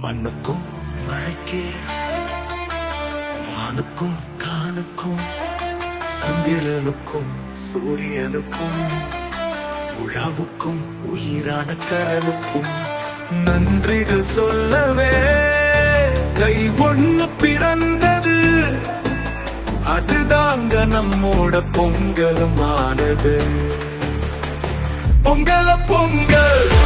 மண்ணுக்கும் மழைக்கே வானுக்கும் கானுக்கும் சந்திரனுக்கும் சூரியனுக்கும் உழவுக்கும் உயிரான கரனுக்கும் நன்றிகள் சொல்லவே. கை ஒண்ணு பிறந்தது அதுதாங்க நம்மோட பொங்கலுமானது. பொங்கல பொங்கல்.